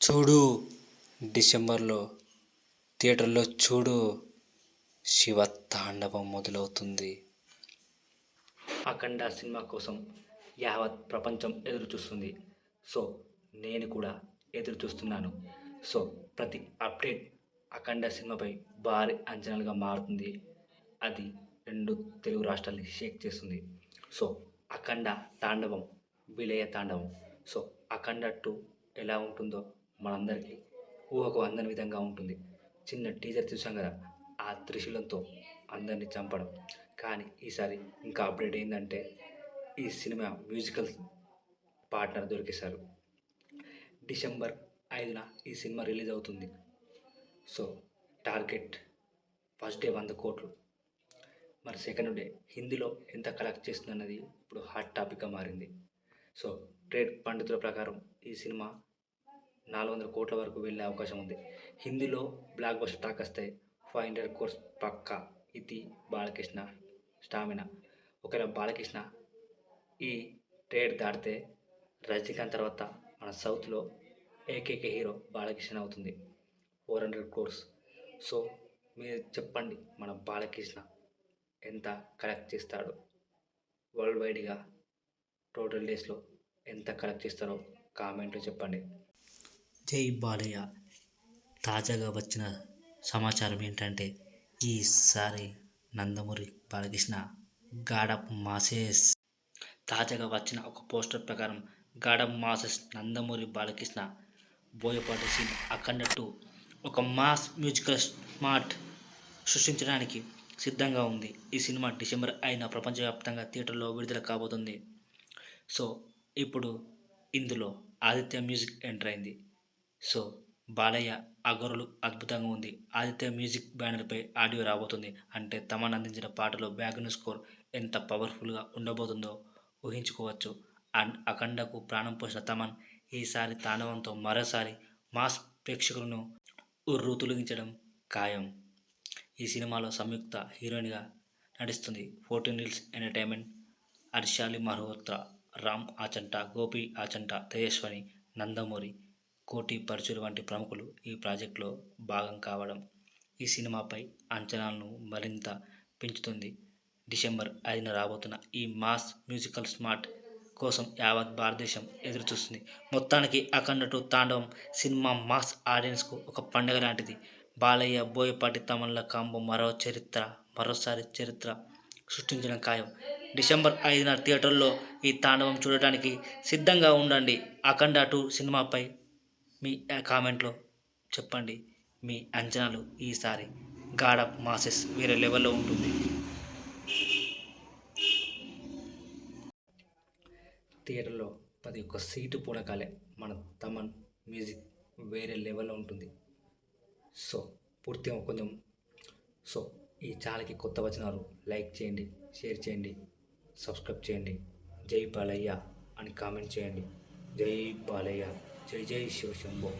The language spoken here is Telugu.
చూడు డిసెంబర్లో థియేటర్లో చూడు శివ తాండవం మొదలవుతుంది. అఖండ సినిమా కోసం యావత్ ప్రపంచం ఎదురు చూస్తుంది. సో నేను కూడా ఎదురు చూస్తున్నాను. సో ప్రతి అప్డేట్ అఖండ సినిమాపై భారీ అంచనాలుగా మారుతుంది. అది రెండు తెలుగు రాష్ట్రాలని షేక్ చేస్తుంది. సో అఖండ తాండవం విలయ తాండవం. సో అఖండ టూ ఎలా ఉంటుందో మనందరికీ ఊహకు అందని విధంగా ఉంటుంది. చిన్న టీజర్ చూసాం కదా ఆ త్రిశూలంతో అందరినీ చంపడం. కానీ ఈసారి ఇంకా అప్డేట్ ఏంటంటే ఈ సినిమా మ్యూజికల్ పార్ట్నర్ దొరికేశారు. డిసెంబర్ ఐదున ఈ సినిమా రిలీజ్ అవుతుంది. సో టార్గెట్ ఫస్ట్ డే వంద కోట్లు. మరి సెకండ్ డే హిందీలో ఎంత కలెక్ట్ చేస్తుందన్నది ఇప్పుడు హాట్ టాపిక్గా మారింది. సో ట్రేడ్ పండితుల ప్రకారం ఈ సినిమా నాలుగు వందల కోట్ల వరకు వెళ్ళే అవకాశం ఉంది. హిందీలో బ్లాక్ బస్టర్ టాక్ వస్తే ఫైవ్ హండ్రెడ్ కోర్స్ పక్కా. ఇది బాలకృష్ణ స్టామినా. ఒకవేళ బాలకృష్ణ ఈ ట్రేడ్ దాటితే రజనీకాంత్ తర్వాత మన సౌత్లో ఏకైక హీరో బాలకృష్ణ అవుతుంది. Four hundred course. సో మీరు చెప్పండి మన బాలకృష్ణ ఎంత కలెక్ట్ చేస్తాడు? వరల్డ్ వైడ్గా టోటల్ డేస్లో ఎంత కలెక్ట్ చేస్తారో కామెంట్లో చెప్పండి. జై బాలయ్య. తాజాగా వచ్చిన సమాచారం ఏంటంటే ఈసారి నందమూరి బాలకృష్ణ గాడప్ మాసెస్. తాజాగా వచ్చిన ఒక పోస్టర్ ప్రకారం god of masses Nandamuri Balakrishna Boyapati Seenu Akhanda two ఒక మాస్ మ్యూజికల్ స్మార్ట్ సృష్టించడానికి సిద్ధంగా ఉంది. ఈ సినిమా డిసెంబర్ అయిన ప్రపంచవ్యాప్తంగా థియేటర్లో విడుదల కాబోతుంది. సో ఇప్పుడు ఇందులో ఆదిత్య మ్యూజిక్ ఎంటర్ అయింది. సో బాలయ్య అగరులు అద్భుతంగా ఉంది. ఆదిత్య మ్యూజిక్ బ్యానర్పై ఆడియో రాబోతుంది. అంటే తమన్ అందించిన పాటలో బ్యాక్గ్రౌండ్ స్కోర్ ఎంత పవర్ఫుల్గా ఉండబోతుందో ఊహించుకోవచ్చు. అండ్ అఖండకు ప్రాణం పోసిన తమన్ ఈసారి తాండవంతో మరోసారి మాస్ ప్రేక్షకులను ఉర్రు తొలగించడం ఖాయం. ఈ సినిమాలో సంయుక్త హీరోయిన్గా నటిస్తుంది fourteen reels entertainment Harshali Malhotra Ram Achanta Gopi Achanta Tejaswini Nandamuri Koti పరుచులు వంటి ప్రముఖులు ఈ ప్రాజెక్టులో భాగం కావడం ఈ సినిమాపై అంచనాలను మరింత పెంచుతుంది. డిసెంబర్ ఐదున రాబోతున్న ఈ మాస్ మ్యూజికల్ స్మార్ట్ కోసం యావత్ భారతదేశం ఎదురుచూస్తుంది. మొత్తానికి Akhanda two Thandavam cinema mass ఆడియన్స్కు ఒక పండుగ లాంటిది. బాలయ్య బోయపాటి తమన్ల కాంబో మరో చరిత్ర మరోసారి చరిత్ర సృష్టించడం ఖాయం. డిసెంబర్ ఐదున థియేటర్లో ఈ తాండవం చూడటానికి సిద్ధంగా ఉండండి. అఖండ టూ సినిమాపై మీ కామెంట్లో చెప్పండి మీ అంచనాలు ఈసారి గాడ్ ఆఫ్ మాసెస్ వేరే లెవెల్లో ఉంటుంది. థియేటర్లో ప్రతి ఒక్క సీటు పూడకాలే మన తమన్ మ్యూజిక్ వేరే లెవెల్లో ఉంటుంది. సో పూర్తిగా కొంచెం సో ఈ ఛానల్కి కొత్త వచ్చినారు లైక్ చేయండి షేర్ చేయండి సబ్స్క్రైబ్ చేయండి. జై బాలయ్య అని కామెంట్ చేయండి. జై బాలయ్య. జై జై శివశంభో